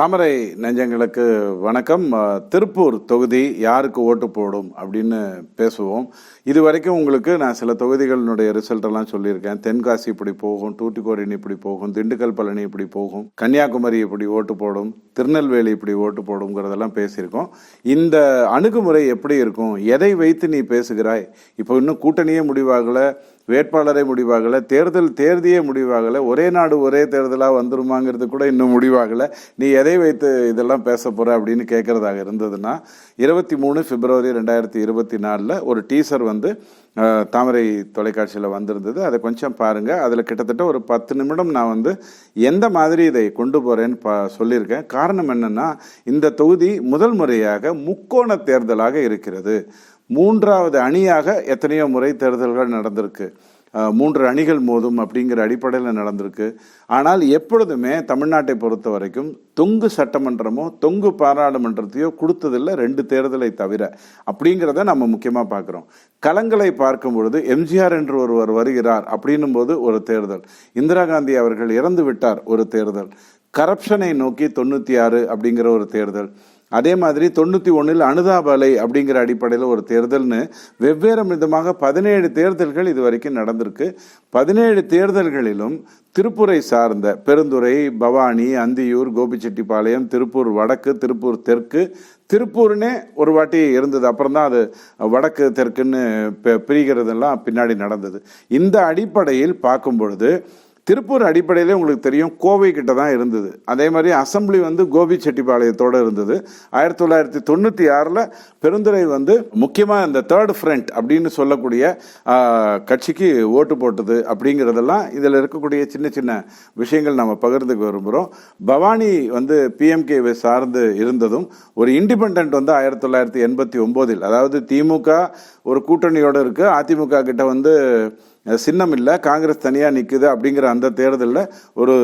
தாமரை நெஞ்சங்களுக்கு வணக்கம். திருப்பூர் தொகுதி யாருக்கு ஓட்டு போடும் அப்படின்னு பேசுவோம். இது வரைக்கும் உங்களுக்கு நான் சில தொகுதிகளினுடைய ரிசல்ட்டெல்லாம் சொல்லியிருக்கேன். தென்காசி இப்படி போகும் தூத்துக்குடி இப்படி போகும் திண்டுக்கல் பழனி இப்படி போகும் கன்னியாகுமரி இப்படி ஓட்டு போடும் திருநெல்வேலி இப்படி ஓட்டு போடுங்கிறதெல்லாம் பேசியிருக்கோம். இந்த அணுகுமுறை எப்படி இருக்கும்? எதை வைத்து நீ பேசுகிறாய்? இப்போ இன்னும் கூட்டணியே முடிவாகலை. வேட்பாளரை முடிவாகலை தேர்தல் தேர்தியே முடிவாகலை ஒரே நாடு ஒரே தேர்தலாக வந்துருமாங்கிறது கூட இன்னும் முடிவாகலை. நீ எதை வைத்து இதெல்லாம் பேச போற அப்படின்னு கேட்கறதாக இருந்ததுன்னா இருபத்தி மூணு பிப்ரவரி ரெண்டாயிரத்தி இருபத்தி நாலில் ஒரு டீசர் வந்து தாமரை தொலைக்காட்சியில் வந்திருந்தது. அதை கொஞ்சம் பாருங்கள் அதில் கிட்டத்தட்ட ஒரு பத்து நிமிடம் நான் வந்து எந்த மாதிரி இதை கொண்டு போகிறேன்னு பா சொல்லியிருக்கேன். காரணம் என்னென்னா இந்த தொகுதி முதல் முறையாக முக்கோண தேர்தலாக இருக்கிறது. மூன்றாவது அணியாக எத்தனையோ முறை தேர்தல்கள் நடந்திருக்கு. மூன்று அணிகள் மோதும் அப்படிங்கிற அடிப்படையில் நடந்திருக்கு. ஆனால் எப்பொழுதுமே தமிழ்நாட்டை பொறுத்த வரைக்கும் தொங்கு சட்டமன்றமோ தொங்கு பாராளுமன்றத்தையோ கொடுத்ததில்ல ரெண்டு தேர்தலை தவிர. அப்படிங்கிறத நம்ம முக்கியமாக பார்க்குறோம். களங்களை பார்க்கும் பொழுது எம்ஜிஆர் என்று ஒருவர் வருகிறார் அப்படின்னும் போது ஒரு தேர்தல். இந்திரா காந்தி அவர்கள் இறந்து விட்டார் ஒரு தேர்தல். கரப்ஷனை நோக்கி தொண்ணூற்றி ஆறு அப்படிங்கிற ஒரு தேர்தல். அதே மாதிரி தொண்ணூற்றி ஒன்றில் அனுதாபலை அப்படிங்கிற அடிப்படையில் ஒரு தேர்தல்னு வெவ்வேறு விதமாக பதினேழு தேர்தல்கள் இது வரைக்கும் நடந்திருக்கு. பதினேழு தேர்தல்களிலும் திருப்பூரை சார்ந்த பெருந்துறை பவானி அந்தியூர் கோபிச்செட்டிப்பாளையம் திருப்பூர் வடக்கு திருப்பூர் தெற்கு. திருப்பூர்னே ஒரு வாட்டி இருந்தது. அப்புறம் தான் அது வடக்கு தெற்குன்னு பிரிகிறதெல்லாம் பின்னாடி நடந்தது. இந்த அடிப்படையில் பார்க்கும் பொழுது திருப்பூர் அடிப்படையிலே உங்களுக்கு தெரியும் கோவை கிட்ட தான் இருந்தது. அதே மாதிரி அசெம்பிளி வந்து கோபி செட்டிப்பாளையத்தோடு இருந்தது. ஆயிரத்தி தொள்ளாயிரத்தி தொண்ணூற்றி ஆறில் பெருந்துறை வந்து முக்கியமாக இந்த தேர்ட் ஃப்ரண்ட் அப்படின்னு சொல்லக்கூடிய கட்சிக்கு ஓட்டு போட்டது அப்படிங்கிறதெல்லாம் இதில் இருக்கக்கூடிய சின்ன சின்ன விஷயங்கள் நம்ம பகிர்ந்துக்க விரும்புகிறோம் பவானி வந்து பிஎம்கேவை சார்ந்து இருந்ததும் ஒரு இண்டிபெண்ட் வந்து ஆயிரத்தி தொள்ளாயிரத்தி எண்பத்தி ஒம்போதில் அதாவது திமுக ஒரு கூட்டணியோடு இருக்குது அதிமுக கிட்ட வந்து சின்னம் இல்லை காங்கிரஸ் தனியாக நிற்குது அப்படிங்கிற அந்த தேர்தலில் ஒரு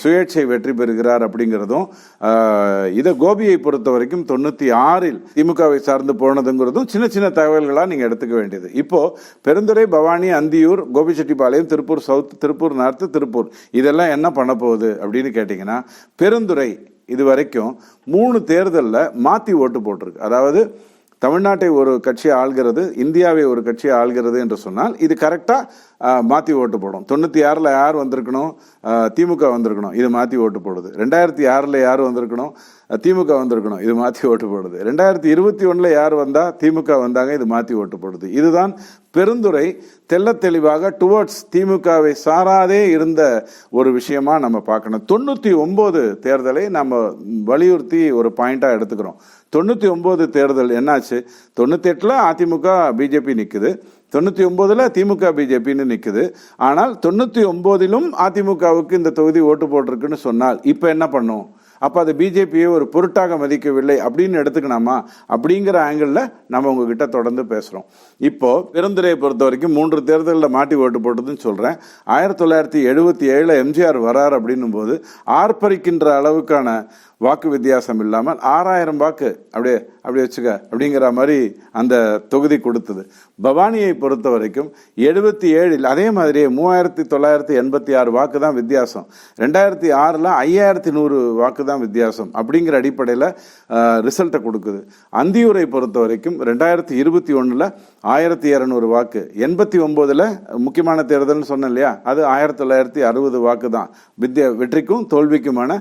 சுயேட்சை வெற்றி பெறுகிறார் அப்படிங்கிறதும் இதை கோபியை பொறுத்த வரைக்கும் தொண்ணூற்றி ஆறில் திமுகவை சார்ந்து போனதுங்கிறதும் சின்ன சின்ன தகவல்களாக நீங்கள் எடுத்துக்க வேண்டியது. இப்போது பெருந்துறை பவானி அந்தியூர் கோபிச்செட்டிப்பாளையம் திருப்பூர் சவுத் திருப்பூர் நார்த்து திருப்பூர் இதெல்லாம் என்ன பண்ண போகுது அப்படின்னு கேட்டிங்கன்னா பெருந்துறை இது வரைக்கும் மூணு தேர்தலில் மாற்றி ஓட்டு போட்டிருக்கு. அதாவது தமிழ்நாட்டை ஒரு கட்சி ஆள்கிறது இந்தியாவை ஒரு கட்சி ஆள்கிறது என்று சொன்னால் இது கரெக்டாக மாற்றி ஓட்டு போடும். தொண்ணூற்றி ஆறில் யார் வந்திருக்கணும்? திமுக வந்திருக்கணும். இது மாற்றி ஓட்டு போடுது. ரெண்டாயிரத்தி ஆறில் யார் வந்திருக்கணும்? திமுக வந்திருக்கணும். இது மாற்றி ஓட்டு போடுது. ரெண்டாயிரத்தி இருபத்தி ஒன்றில் யார் வந்தால் திமுக வந்தாங்க இது மாற்றி ஓட்டு போடுது. இதுதான் பெருந்துரை தெல்ல தெளிவாக டுவர்ட்ஸ் திமுகவை சாராதே இருந்த ஒரு விஷயமா நம்ம பார்க்கணும். தொண்ணூற்றி ஒம்பது தேர்தலை நம்ம வலியுறுத்தி ஒரு பாயிண்டாக எடுத்துக்கிறோம். தொண்ணூற்றி ஒம்பது தேர்தல் என்னாச்சு? தொண்ணூற்றி எட்டில் அதிமுக பிஜேபி நிற்குது தொண்ணூற்றி ஒம்போதில் திமுக பிஜேபின்னு நிற்குது ஆனால் தொண்ணூற்றி ஒம்போதிலும் அதிமுகவுக்கு இந்த தொகுதி ஓட்டு போட்டிருக்குன்னு சொன்னால் இப்போ என்ன பண்ணும்? அப்போ அது பிஜேபியை ஒரு பொருட்டாக மதிக்கவில்லை. அப்படின்னு எடுத்துக்கலாமா அப்படிங்கிற ஆங்கிளில் நம்ம உங்ககிட்ட தொடர்ந்து பேசுகிறோம் இப்போ பெருந்துறையை பொறுத்த வரைக்கும் மூன்று தேர்தலில் மாட்டி ஓட்டு போட்டதுன்னு சொல்கிறேன் ஆயிரத்தி தொள்ளாயிரத்தி எழுபத்தி ஏழில் எம்ஜிஆர் வரார் அப்படின்னும் போது ஆர்ப்பரிக்கின்ற அளவுக்கான வாக்கு வித்தியாசம் இல்லாமல் ஆறாயிரம் வாக்கு அப்படியே அப்படி வச்சுக்க அப்படிங்கிற மாதிரி அந்த தொகுதி கொடுத்தது. பவானியை பொறுத்த வரைக்கும் எழுபத்தி ஏழில் அதே மாதிரியே மூவாயிரத்தி தொள்ளாயிரத்தி எண்பத்தி ஆறு வாக்கு தான் வித்தியாசம். ரெண்டாயிரத்தி ஆறில் ஐயாயிரத்தி நூறு வாக்கு தான் வித்தியாசம் அப்படிங்கிற அடிப்படையில் ரிசல்ட்டை கொடுக்குது. அந்தியூரை பொறுத்த வரைக்கும் ரெண்டாயிரத்தி இருபத்தி ஒன்றில் ஆயிரத்தி இரநூறு வாக்கு. எண்பத்தி ஒம்போதில் முக்கியமான தேர்தல்னு சொன்னேன் இல்லையா? அது ஆயிரத்தி தொள்ளாயிரத்தி அறுபது வாக்கு தான். வித்தியா வெற்றிக்கும் தோல்விக்குமான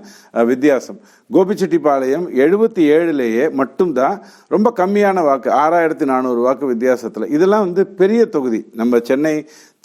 வித்தியாசம். கோபிச்செட்டிப்பாளையம் எழுபத்தி ஏழுலேயே மட்டும்தான் ரொம்ப கம்மியான வாக்கு ஆறாயிரத்தி நானூறு வாக்கு வித்தியாசத்தில். இதெல்லாம் வந்து பெரிய தொகுதி. நம்ம சென்னை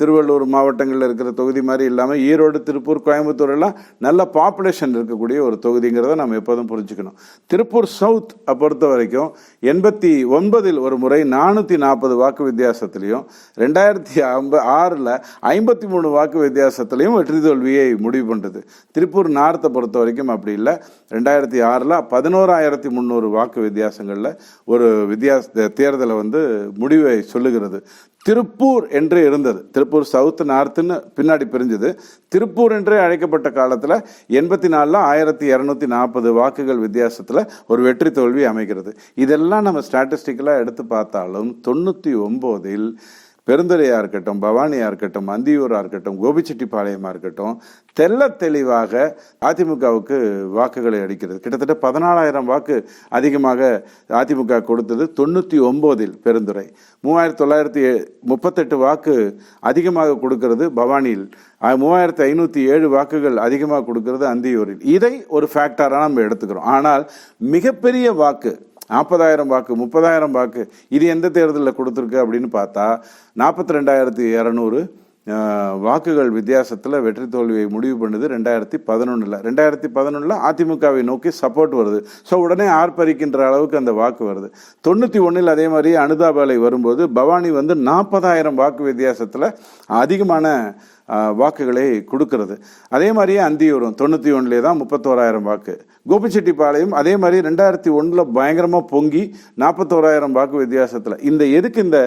திருவள்ளூர் மாவட்டங்களில் இருக்கிற தொகுதி மாதிரி இல்லாமல் ஈரோடு திருப்பூர் கோயம்புத்தூர் எல்லாம் நல்ல பாப்புலேஷன் இருக்கக்கூடிய ஒரு தொகுதிங்கிறத நம்ம எப்போதும் புரிஞ்சுக்கணும். திருப்பூர் சவுத் பொறுத்த வரைக்கும் எண்பத்தி ஒன்பதில் ஒரு முறை நானூற்றி நாற்பது வாக்கு வித்தியாசத்துலையும் ரெண்டாயிரத்தி ஐம்ப ஆறில் ஐம்பத்தி மூணு வாக்கு வித்தியாசத்திலையும் வெற்றி தோல்வியை முடிவு பண்ணுறது திருப்பூர் நார்த்தை பொறுத்த வரைக்கும் அப்படி இல்லை. ரெண்டாயிரத்தி ஆறில் பதினோராயிரத்தி முந்நூறு வாக்கு வித்தியாசங்களில் ஒரு வித்தியாச தேர்தலை வந்து முடிவை சொல்லுகிறது. திருப்பூர் என்று இருந்தது. திருப்பூர் சவுத் நார்த்துன்னு பின்னாடி பிரிஞ்சது. திருப்பூர் என்றே அழைக்கப்பட்ட காலத்தில் எண்பத்தி நாலில் ஆயிரத்தி இரநூத்தி நாற்பது வாக்குகள் வித்தியாசத்தில் ஒரு வெற்றி தோல்வி அமைகிறது. இதெல்லாம் நம்ம ஸ்டாட்டிஸ்டிக்கலாக எடுத்து பார்த்தாலும் தொண்ணூற்றி ஒம்போதில் பெருந்துறையாக இருக்கட்டும் பவானியாக இருக்கட்டும் அந்தியூராக இருக்கட்டும் கோபிச்செட்டிப்பாளையமாக இருக்கட்டும் தெள்ள தெளிவாக அதிமுகவுக்கு வாக்குகளை அளிக்கிறது. கிட்டத்தட்ட பதினாலாயிரம் வாக்கு அதிகமாக அதிமுக கொடுத்தது தொண்ணூற்றி ஒம்போதில் பெருந்துறை. மூவாயிரத்தி தொள்ளாயிரத்தி முப்பத்தெட்டு வாக்கு அதிகமாக கொடுக்கிறது பவானியில். மூவாயிரத்து மூவாயிரத்தி ஏழு வாக்குகள் அதிகமாக கொடுக்கிறது அந்தியூரில். இதை ஒரு ஃபேக்டராக நம்ம எடுத்துக்கிறோம். ஆனால் மிகப்பெரிய வாக்கு நாற்பதாயிரம் வாக்கு முப்பதாயிரம் வாக்கு. இது எந்த தேர்தலில் கொடுத்துருக்கு அப்படின்னு பார்த்தா நாற்பத்தி ரெண்டாயிரத்தி இரநூறு வாக்குகள் வித்தியாசத்தில் வெற்றி தோல்வியை முடிவு பண்ணுது ரெண்டாயிரத்தி பதினொன்றில் ரெண்டாயிரத்தி பதினொன்றில் அதிமுகவை நோக்கி சப்போர்ட் வருது. ஸோ உடனே ஆர்ப்பரிக்கின்ற அளவுக்கு அந்த வாக்கு வருது. தொண்ணூற்றி ஒன்றில் அதே மாதிரி அனுதாபாலை வரும்போது பவானி வந்து நாற்பதாயிரம் வாக்கு வித்தியாசத்தில் அதிகமான வாக்குகளை கொடுக்கறது. அதே மாதிரியே அந்தியூரும் தொண்ணூற்றி ஒன்றிலே தான் முப்பத்தோராயிரம் வாக்கு. கோபிச்செட்டிப்பாளையம் அதே மாதிரி ரெண்டாயிரத்தி ஒன்றில் பயங்கரமாக பொங்கி நாற்பத்தோராயிரம் வாக்கு வித்தியாசத்தில். இந்த எதுக்கு இந்த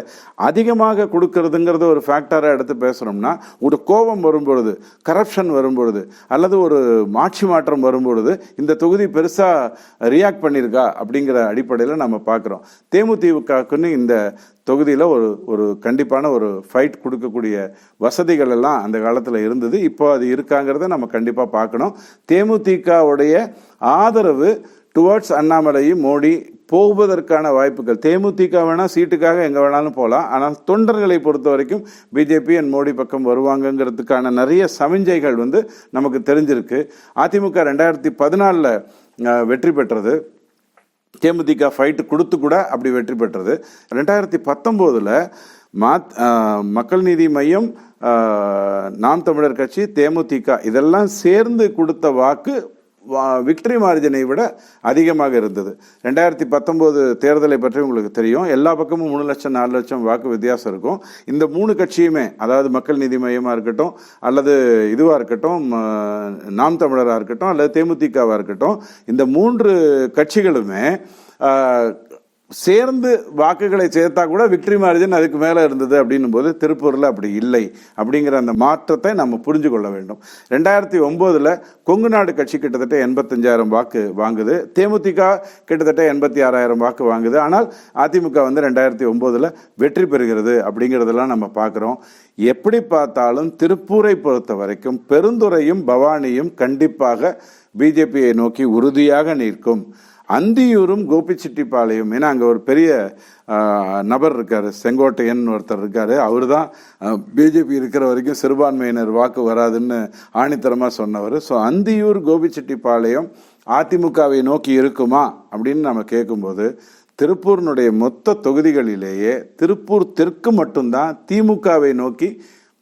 அதிகமாக கொடுக்கறதுங்கிறத ஒரு ஃபேக்டராக எடுத்து பேசுகிறோம்னா ஒரு கோபம் வரும்பொழுது கரப்ஷன் வரும்பொழுது அல்லது ஒரு ஆட்சி மாற்றம் வரும்பொழுது இந்த தொகுதி பெருசாக ரியாக்ட் பண்ணியிருக்கா அப்படிங்கிற அடிப்படையில் நம்ம பார்க்குறோம். தேமுதிகக்குன்னு இந்த தொகுதியில் ஒரு ஒரு கண்டிப்பான ஒரு ஃபைட் கொடுக்கக்கூடிய வசதிகள் எல்லாம் அந்த காலத்தில் இருந்தது. இப்போ அது இருக்காங்கிறத நம்ம கண்டிப்பாக பார்க்கணும். தேமுதிகவுடைய ஆதரவு டுவர்ட்ஸ் அண்ணாமலையும் மோடி போவதற்கான வாய்ப்புகள். தேமுதிக வேணால் சீட்டுக்காக எங்கே வேணாலும் போகலாம் ஆனால் தொண்டர்களை பொறுத்த வரைக்கும் பிஜேபி அண்ட் மோடி பக்கம் வருவாங்கங்கிறதுக்கான நிறைய சமிஞ்சைகள் வந்து நமக்கு தெரிஞ்சிருக்கு. அதிமுக ரெண்டாயிரத்தி பதினாலில் வெற்றி பெற்றது. தேமுதிக ஃபைட்டு கொடுத்து கூட அப்படி வெற்றி பெற்றது. ரெண்டாயிரத்தி பத்தொம்போதில் மாத் மக்கள் நீதி மையம் நாம் தமிழர் கட்சி தேமுதிக இதெல்லாம் சேர்ந்து கொடுத்த வாக்கு விக்டரி மார்ஜினை விட அதிகமாக இருந்தது. ரெண்டாயிரத்தி பத்தொம்போது தேர்தலை பற்றி உங்களுக்கு தெரியும். எல்லா பக்கமும் மூணு லட்சம் நாலு லட்சம் வாக்கு வித்தியாசம் இருக்கும். இந்த மூணு கட்சியுமே அதாவது மக்கள் நீதி மையமாக இருக்கட்டும் அல்லது இதுவாக இருக்கட்டும் நாம் தமிழராக இருக்கட்டும் அல்லது தேமுதிகவாக இருக்கட்டும் இந்த மூன்று கட்சிகளுமே சேர்ந்து வாக்குகளை சேர்த்தா கூட விக்டரி மார்ஜின் அதுக்கு மேலே இருந்தது அப்படின்னும் போது திருப்பூரில் அப்படி இல்லை அப்படிங்கிற அந்த மாற்றத்தை நம்ம புரிஞ்சு கொள்ள வேண்டும். ரெண்டாயிரத்தி ஒம்போதில் கொங்கு நாடு கட்சி கிட்டத்தட்ட எண்பத்தஞ்சாயிரம் வாக்கு வாங்குது. தேமுதிக கிட்டத்தட்ட எண்பத்தி ஆறாயிரம் வாக்கு வாங்குது. ஆனால் அதிமுக வந்து ரெண்டாயிரத்தி ஒம்போதில் வெற்றி பெறுகிறது அப்படிங்கிறதெல்லாம் நம்ம பார்க்குறோம். எப்படி பார்த்தாலும் திருப்பூரை பொறுத்த வரைக்கும் பெருந்துறையும் பவானியும் கண்டிப்பாக பிஜேபியை நோக்கி உறுதியாக நிற்கும். அந்தியூரும் கோபிச்செட்டிப்பாளையம் ஏன்னா அங்கே ஒரு பெரிய நபர் இருக்கார். செங்கோட்டையன் ஒருத்தர் இருக்கார். அவர் தான் பிஜேபி இருக்கிற வரைக்கும் சிறுபான்மையினர் வாக்கு வராதுன்னு ஆணித்தரமாக சொன்னவர். ஸோ அந்தியூர் கோபிச்செட்டிப்பாளையம் அதிமுகவை நோக்கி இருக்குமா அப்படின்னு நம்ம கேட்கும்போது திருப்பூரினுடைய மொத்த தொகுதிகளிலேயே திருப்பூர் தெற்கு மட்டும்தான் திமுகவை நோக்கி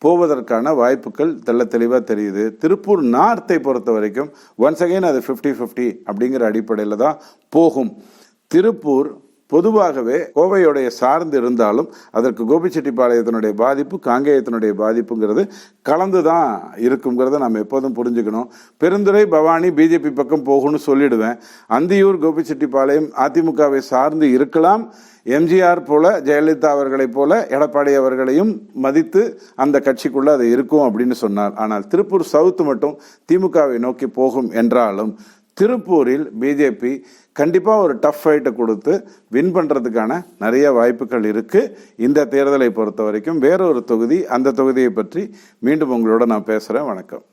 போவதற்கான வாய்ப்புகள் தெள்ள தெளிவாக தெரியுது. திருப்பூர் நார்த்தை பொறுத்த வரைக்கும் ஒன்ஸ் அகைன் அது ஃபிஃப்டி ஃபிஃப்டி அப்படிங்கிற அடிப்படையில் தான் போகும். திருப்பூர் பொதுவாகவே கோவையுடைய சார்ந்து இருந்தாலும் அதற்கு கோபிச்செட்டிப்பாளையத்தினுடைய பாதிப்பு காங்கேயத்தினுடைய பாதிப்புங்கிறது கலந்து தான் இருக்குங்கிறத நம்ம எப்போதும் புரிஞ்சுக்கணும். பெருந்துறை பவானி பிஜேபி பக்கம் போகும்னு சொல்லிடுவேன். அந்தியூர் கோபிச்செட்டிப்பாளையம் அதிமுகவை சார்ந்து இருக்கலாம். எம்ஜிஆர் போல ஜெயலலிதா அவர்களைப் போல எடப்பாடி அவர்களையும் மதித்து அந்த கட்சிக்குள்ள அது இருக்கும் அப்படின்னு சொன்னார். ஆனால் திருப்பூர் சவுத்து மட்டும் திமுகவை நோக்கி போகும் என்றாலும் திருப்பூரில் பிஜேபி கண்டிப்பாக ஒரு டஃப் ஃபைட்டை கொடுத்து வின் பண்ணுறதுக்கான நிறைய வாய்ப்புகள் இருக்குது இந்த தேர்தலை பொறுத்த வரைக்கும் வேறொரு தொகுதி அந்த தொகுதியை பற்றி மீண்டும் உங்களோட நான் பேசுகிறேன் வணக்கம்.